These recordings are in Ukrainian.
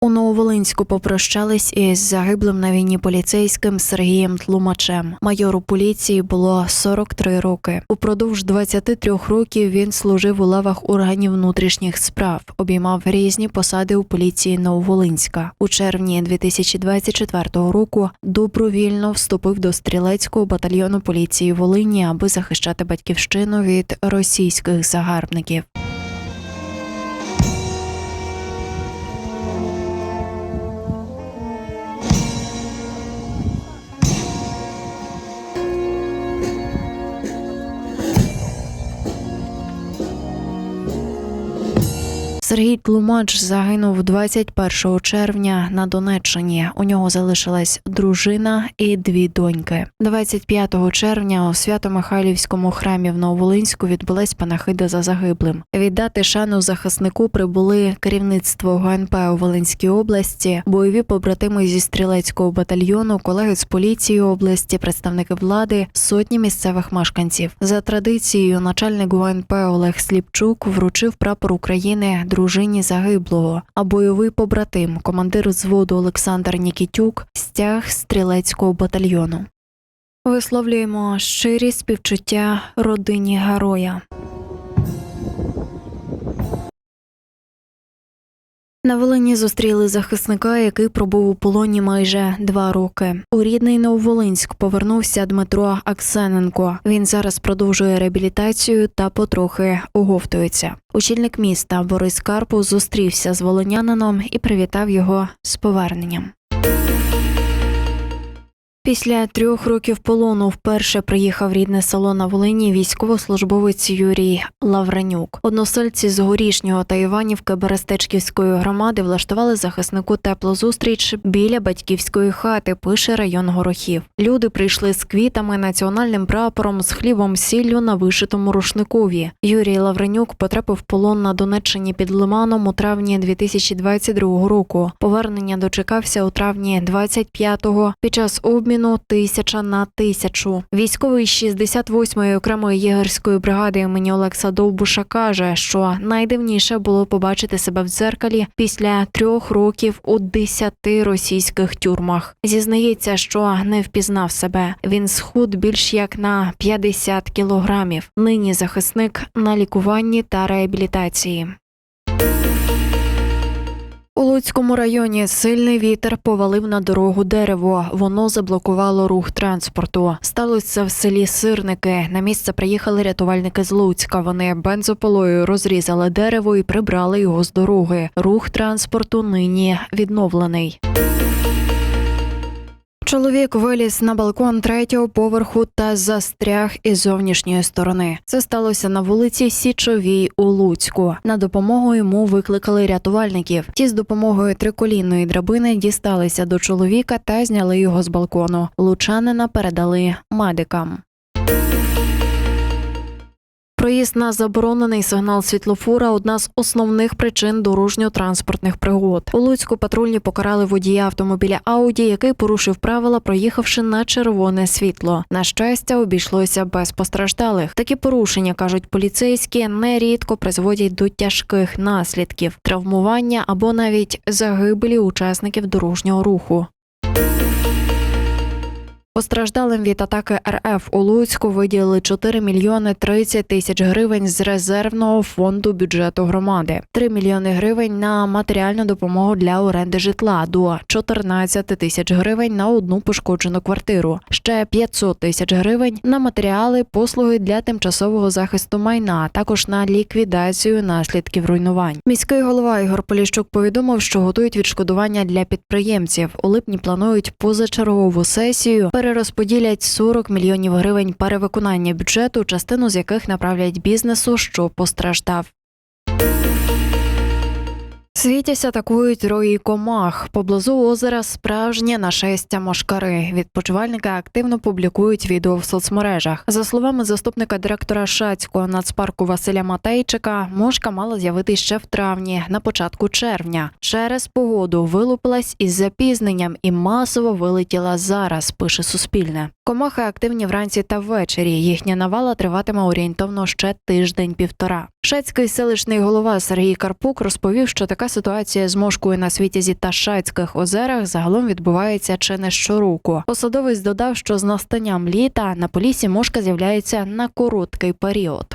У Нововолинську попрощались із загиблим на війні поліцейським Сергієм Тлумачем. Майору поліції було 43 роки. Упродовж 23 років він служив у лавах органів внутрішніх справ, обіймав різні посади у поліції Нововолинська. У червні 2024 року добровільно вступив до стрілецького батальйону поліції Волині, аби захищати батьківщину від російських загарбників. Сергій Тлумач загинув 21 червня на Донеччині. У нього залишилась дружина і дві доньки. 25 червня у Свято-Михайлівському храмі в Нововолинську відбулась панахида за загиблим. Віддати шану захиснику прибули керівництво ГНП у Волинській області, бойові побратими зі стрілецького батальйону, колеги з поліції області, представники влади, сотні місцевих мешканців. За традицією, начальник ГУНП Олег Сліпчук вручив прапор України дружині загиблого, а бойовий побратим, командир взводу Олександр Нікітюк, стяг стрілецького батальйону. Висловлюємо щирі співчуття родині героя. На Волині зустріли захисника, який пробув у полоні майже два роки. У рідний Нововолинськ повернувся Дмитро Аксененко. Він зараз продовжує реабілітацію та потрохи оговтується. Очільник міста Борис Карпу зустрівся з волинянином і привітав його з поверненням. Після трьох років полону вперше приїхав рідне село на Волині військовослужбовець Юрій Лавренюк. Односельці з Горішнього та Іванівки Берестечківської громади влаштували захиснику теплу зустріч біля батьківської хати. Пише район Горохів. Люди прийшли з квітами, національним прапором, з хлібом, сіллю на вишитому рушникові. Юрій Лавренюк потрапив в полон на Донеччині під Лиманом у травні 2022 року. Повернення дочекався у травні 25-го під час обміну тисяча на тисячу. Військовий 68-ї окремої єгерської бригади імені Олекса Довбуша каже, що найдивніше було побачити себе в дзеркалі після трьох років у десяти російських тюрмах. Зізнається, що не впізнав себе. Він схуд більш як на 50 кілограмів. Нині захисник на лікуванні та реабілітації. У Луцькому районі сильний вітер повалив на дорогу дерево. Воно заблокувало рух транспорту. Сталося в селі Сирники. На місце приїхали рятувальники з Луцька. Вони бензополою розрізали дерево і прибрали його з дороги. Рух транспорту нині відновлений. Чоловік виліз на балкон третього поверху та застряг із зовнішньої сторони. Це сталося на вулиці Січовій у Луцьку. На допомогу йому викликали рятувальників. Ті з допомогою триколінної драбини дісталися до чоловіка та зняли його з балкону. Лучанина передали медикам. Проїзд на заборонений сигнал світлофора одна з основних причин дорожньо-транспортних пригод. У Луцьку патрульні покарали водія автомобіля Ауді, який порушив правила, проїхавши на червоне світло. На щастя, обійшлося без постраждалих. Такі порушення кажуть поліцейські нерідко призводять до тяжких наслідків травмування або навіть загибелі учасників дорожнього руху. Постраждалим від атаки РФ у Луцьку виділили 4 мільйони 30 тисяч гривень з резервного фонду бюджету громади, 3 мільйони гривень на матеріальну допомогу для оренди житла до 14 тисяч гривень на одну пошкоджену квартиру, ще 500 тисяч гривень на матеріали, послуги для тимчасового захисту майна, також на ліквідацію наслідків руйнувань. Міський голова Ігор Поліщук повідомив, що готують відшкодування для підприємців. У липні планують позачергову сесію. Перерозподілять 40 мільйонів гривень перевиконання бюджету, частину з яких направлять бізнесу, що постраждав. Світязь атакують рої комах. Поблизу озера справжнє нашестя мошкари. Відпочивальники активно публікують відео в соцмережах. За словами заступника директора Шацького нацпарку Василя Матейчика, мошка мала з'явитися ще в травні, на початку червня. Через погоду вилупилась із запізненням і масово вилетіла зараз. Пише Суспільне. Комахи активні вранці та ввечері. Їхня навала триватиме орієнтовно ще тиждень-півтора. Шацький селищний голова Сергій Карпук розповів, що така Така ситуація з мошкою на світі зі Ташайцьких озерах загалом відбувається чи не щороку. Посадовець додав, що з настанням літа на полісі мошка з'являється на короткий період.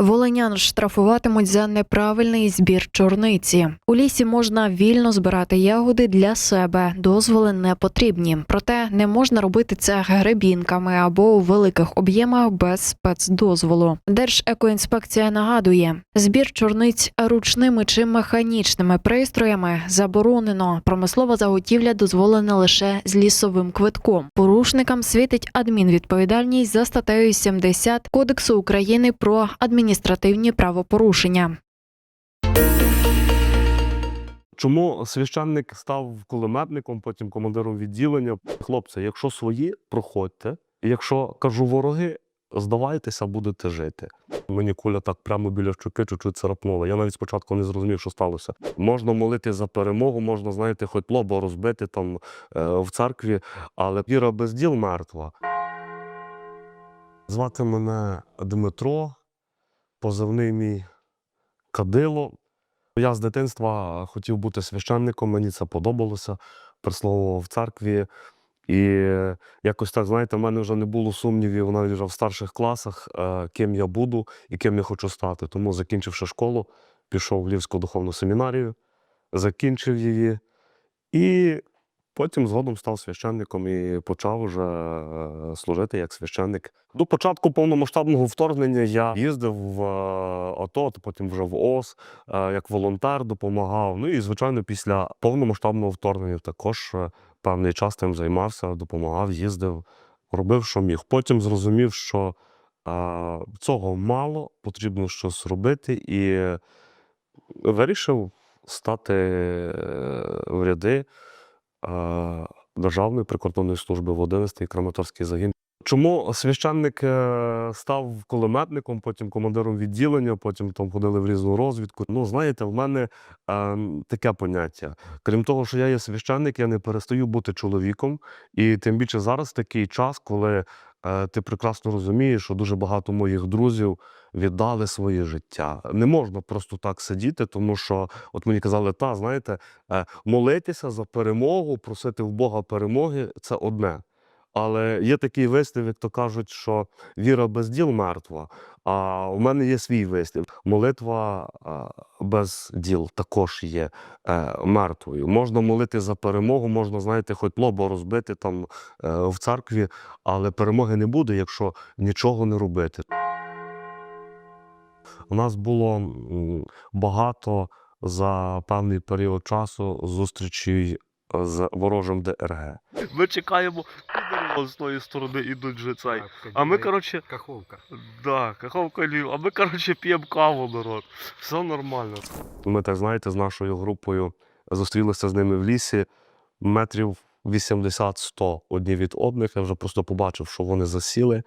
Волинян штрафуватимуть за неправильний збір чорниці. У лісі можна вільно збирати ягоди для себе. Дозволи не потрібні. Проте не можна робити це гребінками або у великих об'ємах без спецдозволу. Держекоінспекція нагадує, збір чорниць ручними чи механічними пристроями заборонено. Промислова заготівля дозволена лише з лісовим квитком. Порушникам світить адмінвідповідальність за статтею 70 Кодексу України про адміністративні правопорушення. Чому священник став кулеметником, потім командиром відділення? Хлопці, якщо свої, проходьте. Якщо кажу вороги, здавайтеся, будете жити. Мені куля так прямо біля щоки чуть-чуть царапнула. Я навіть спочатку не зрозумів, що сталося. Можна молити за перемогу, можна, знаєте, хоч лоба розбити там е, в церкві, але віра без діл мертва. Звати мене Дмитро, позивний мій Кадило. Я з дитинства хотів бути священником, мені це подобалося, присловував в церкві. І якось так, знаєте, в мене вже не було сумнівів навіть вже в старших класах, е, ким я буду і ким я хочу стати. Тому, закінчивши школу, пішов в Львівську духовну семінарію, закінчив її і потім згодом став священником і почав вже е, служити як священник. До початку повномасштабного вторгнення я їздив в е, АТО, потім вже в ОС, е, як волонтер допомагав. Ну і, звичайно, після повномасштабного вторгнення також певний час тим займався, допомагав, їздив, робив, що міг. Потім зрозумів, що цього мало, потрібно щось робити, і вирішив стати в ряди Державної прикордонної служби в 11-й Краматорський загін. Чому священник е, став кулеметником, потім командиром відділення, потім там ходили в різну розвідку. Ну, знаєте, в мене е, таке поняття. Крім того, що я є священник, я не перестаю бути чоловіком. І тим більше зараз такий час, коли е, ти прекрасно розумієш, що дуже багато моїх друзів віддали своє життя. Не можна просто так сидіти, тому що, от мені казали, та знаєте, е, молитися за перемогу, просити в Бога перемоги це одне. Але є такий вислів, як то кажуть, що віра без діл мертва. А у мене є свій вислів. Молитва без діл також є е, мертвою. Можна молити за перемогу, можна, знаєте, хоч лоба розбити там е, в церкві, але перемоги не буде, якщо нічого не робити. У нас було багато за певний період часу зустрічей з ворожим ДРГ. Ми чекаємо, з тої сторони ідуть же цей. А ми, коротше, Каховка. да, каховка лів, а ми, коротше, п'ємо каву, народ. Все нормально. Ми так, знаєте, з нашою групою зустрілися з ними в лісі метрів 80-100 одні від одних. Я вже просто побачив, що вони засіли.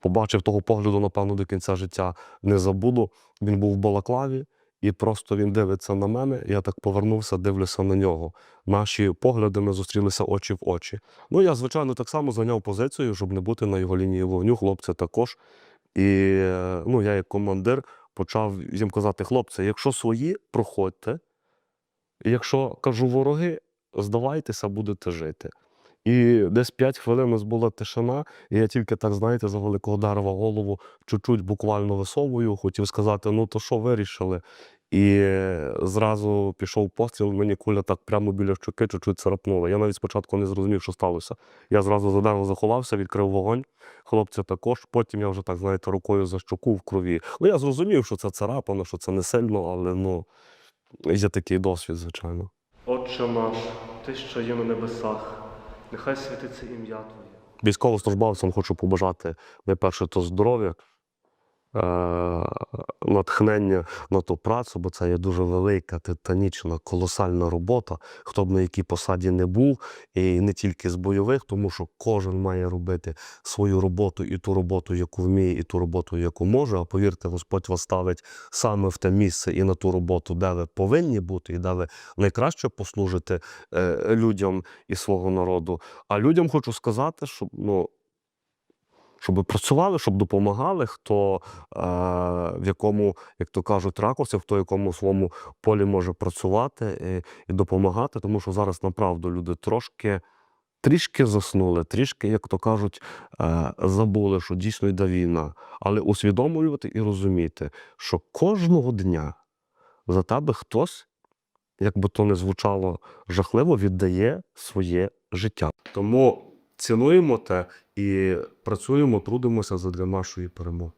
Побачив того погляду, напевно, до кінця життя не забуду. Він був в балаклаві, і просто він дивиться на мене. Я так повернувся, дивлюся на нього. Наші погляди ми зустрілися очі в очі. Ну, я, звичайно, так само зайняв позицію, щоб не бути на його лінії вогню. Хлопці також. І ну, я, як командир, почав їм казати: хлопці, якщо свої, проходьте. Якщо кажу вороги, здавайтеся, будете жити. І десь 5 хвилин у нас була тишина, і я тільки так, знаєте, за великого дерева голову чуть-чуть буквально висовую, хотів сказати, ну то що вирішили? І зразу пішов постріл, мені куля так прямо біля щоки чуть-чуть царапнула. Я навіть спочатку не зрозумів, що сталося. Я зразу за дерево заховався, відкрив вогонь, хлопці також. Потім я вже так, знаєте, рукою за щоку в крові. Ну, я зрозумів, що це царапано, що це не сильно, але ну, є такий досвід, звичайно. Отче наш, ти, що є на небесах, нехай святиться ім'я Твоє. Військовослужбовцям хочу побажати найперше то здоров'я, натхнення на ту працю, бо це є дуже велика, титанічна, колосальна робота. Хто б на якій посаді не був, і не тільки з бойових, тому що кожен має робити свою роботу і ту роботу, яку вміє, і ту роботу, яку може. А повірте, Господь вас ставить саме в те місце і на ту роботу, де ви повинні бути, і де ви найкраще послужите е, людям і свого народу. А людям хочу сказати, що ну, щоб працювали, щоб допомагали, хто е, в якому, як то кажуть, ракурсі, хто якому своєму полі може працювати і, і допомагати, тому що зараз направду люди трошки. Трішки заснули, трішки, як то кажуть, е, забули, що дійсно йде війна. Але усвідомлювати і розуміти, що кожного дня за тебе хтось, як би то не звучало жахливо, віддає своє життя. Тому цінуємо те і працюємо, трудимося задля нашої перемоги.